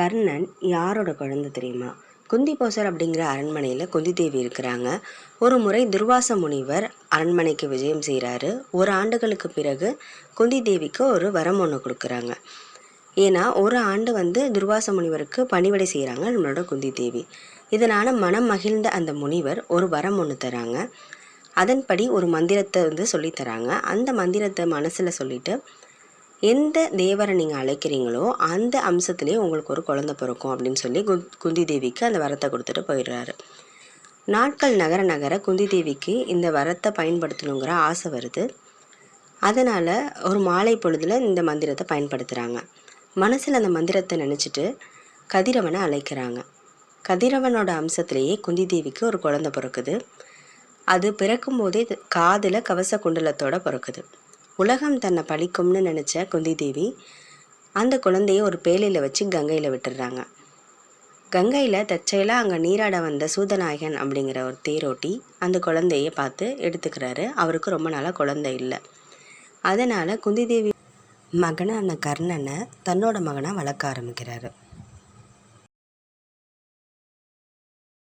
கர்ணன் யாரோட குழந்தை தெரியுமா? குந்திபோசர் அப்படிங்கிற அரண்மனையில் குந்தி தேவி இருக்கிறாங்க. ஒரு முறை துர்வாச முனிவர் அரண்மனைக்கு விஜயம் செய்கிறாரு ஒரு ஆண்டுகளுக்கு பிறகு குந்தி தேவிக்கு ஒரு வரம் ஒன்று கொடுக்குறாங்க. ஏன்னா ஒரு ஆண்டு வந்து துர்வாச முனிவருக்கு பணிவிடை செய்கிறாங்க நம்மளோட குந்தி தேவி. இதனால் மனம் மகிழ்ந்த அந்த முனிவர் ஒரு வரம் ஒன்று தராங்க. அதன்படி ஒரு மந்திரத்தை வந்து சொல்லித்தராங்க அந்த மந்திரத்தை மனசில் சொல்லிட்டு எந்த தேவரை நீங்கள் அழைக்கிறீங்களோ அந்த அம்சத்திலே உங்களுக்கு ஒரு குழந்தை பிறக்கும் அப்படின்னு சொல்லி குந்தி தேவிக்கு அந்த வரத்தை கொடுத்துட்டு போயிடுறாரு. நாட்கள் நகர நகர குந்தி தேவிக்கு இந்த வரத்தை பயன்படுத்தணுங்கிற ஆசை வருது. அதனால் ஒரு மாலை பொழுதில் இந்த மந்திரத்தை பயன்படுத்துகிறாங்க மனசில் அந்த மந்திரத்தை நினச்சிட்டு கதிரவனை அழைக்கிறாங்க. கதிரவனோட அம்சத்திலேயே குந்தி தேவிக்கு ஒரு குழந்தை பிறக்குது. அது பிறக்கும்போதே காதில் கவச குண்டலத்தோட பிறக்குது. உலகம் தன்னை பழிக்கும்னு நினச்ச குந்தி தேவி அந்த குழந்தைய ஒரு பேலையில் வச்சு கங்கையில் விட்டுடுறாங்க கங்கையில் தற்செயலாக அங்கே நீராட வந்த சூதநாயகன் அப்படிங்கிற ஒரு தேரோட்டி அந்த குழந்தைய பார்த்து எடுத்துக்கிறாரு. அவருக்கு ரொம்ப நாளாக குழந்தை இல்லை. அதனால் குந்தி தேவி மகனான கர்ணனை தன்னோட மகனாக வளர்க்க ஆரம்பிக்கிறாரு.